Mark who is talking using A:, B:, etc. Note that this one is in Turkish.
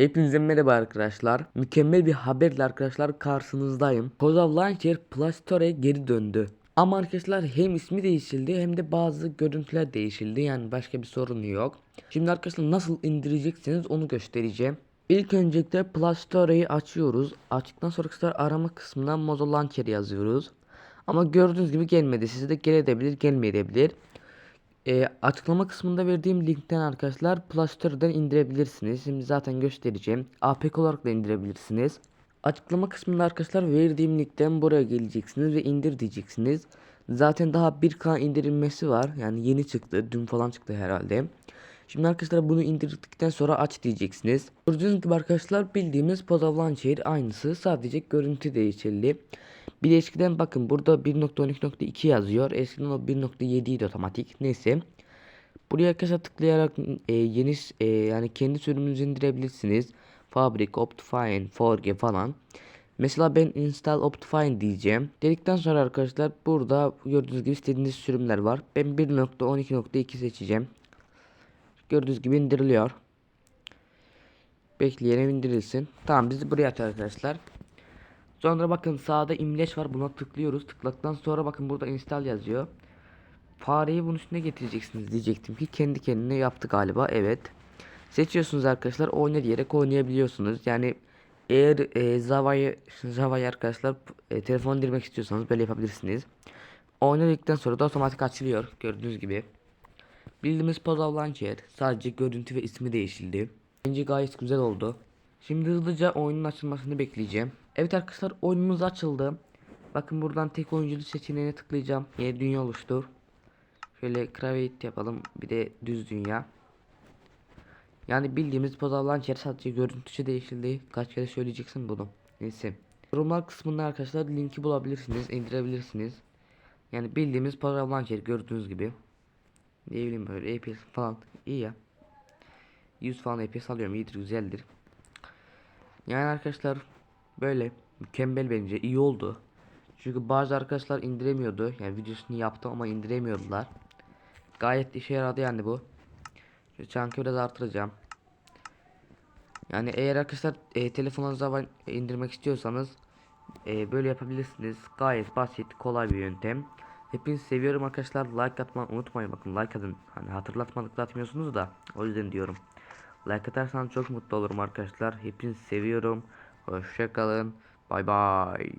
A: Hepinize merhaba arkadaşlar. Mükemmel bir haberle arkadaşlar karşınızdayım. Kozav Launcher Play Store'e geri döndü. Ama arkadaşlar hem ismi değişildi hem de bazı görüntüler değişildi. Yani başka bir sorun yok. Şimdi arkadaşlar nasıl indireceksiniz onu göstereceğim. İlk öncelikle Play Store'yi açıyoruz. Açtıktan sonra arkadaşlar arama kısmından Mozilla Launcher yazıyoruz. Ama gördüğünüz gibi gelmedi. Size de gelebilir, gelmeyebilir. E, açıklama kısmında verdiğim linkten arkadaşlar Play indirebilirsiniz. Şimdi zaten göstereceğim. APK olarak da indirebilirsiniz. Açıklama kısmında arkadaşlar verdiğim linkten buraya geleceksiniz ve indir diyeceksiniz. Zaten daha 1K indirilmesi var. Yani yeni çıktı. Dün falan çıktı herhalde. Şimdi arkadaşlar bunu indirdikten sonra aç diyeceksiniz. Gördüğünüz gibi arkadaşlar bildiğimiz Pozav Launcher aynısı. Sadece görüntü değişildi. Bir de eskiden bakın burada 1.12.2 yazıyor. Eskiden o 1.7 idi otomatik. Neyse. Buraya arkadaşlar tıklayarak e, yeni e, yani kendi sürümünüzü indirebilirsiniz. Fabric, Optifine, Forge falan. Mesela ben install Optifine diyeceğim. Dedikten sonra arkadaşlar burada gördüğünüz gibi istediğiniz sürümler var. Ben 1.12.2 seçeceğim. Gördüğünüz gibi indiriliyor. Bekleyelim indirilsin. Tamam bizi buraya atıyor arkadaşlar. Sonra bakın sağda imleç var buna tıklıyoruz. Tıkladıktan sonra bakın burada install yazıyor. Fareyi bunun üstüne getireceksiniz diyecektim ki kendi kendine yaptı galiba. Evet. Seçiyorsunuz arkadaşlar oyna diyerek oynayabiliyorsunuz. Yani eğer e, Java'yı Java'yı arkadaşlar e, telefon indirmek istiyorsanız böyle yapabilirsiniz. Oynadıktan sonra da otomatik açılıyor gördüğünüz gibi. Bildiğimiz Puzzle Launcher sadece görüntü ve ismi değişildi. Bence gayet güzel oldu. Şimdi hızlıca oyunun açılmasını bekleyeceğim. Evet arkadaşlar oyunumuz açıldı. Bakın buradan tek oyunculu seçeneğine tıklayacağım. Yeni dünya oluştur. Şöyle create yapalım. Bir de düz dünya. Yani bildiğimiz Puzzle Launcher sadece görüntüsü değişildi. Kaç kere söyleyeceksin bunu. Neyse. Yorumlar kısmında arkadaşlar linki bulabilirsiniz, indirebilirsiniz. Yani bildiğimiz Puzzle Launcher gördüğünüz gibi. Ne bileyim böyle APS falan iyi ya. 100 falan APS alıyorum iyidir güzeldir. Yani arkadaşlar böyle mükemmel bence iyi oldu. Çünkü bazı arkadaşlar indiremiyordu. Yani videosunu yaptım ama indiremiyordular. Gayet işe yaradı yani bu. Şu çankı biraz artıracağım. Yani eğer arkadaşlar e, telefonunuza indirmek istiyorsanız e, böyle yapabilirsiniz. Gayet basit, kolay bir yöntem. Hepinizi seviyorum arkadaşlar. Like atmayı unutmayın. Bakın like atın. Hani hatırlatmadıkla atmıyorsunuz da. O yüzden diyorum. Like atarsanız çok mutlu olurum arkadaşlar. Hepinizi seviyorum. Hoşçakalın. Bay bay.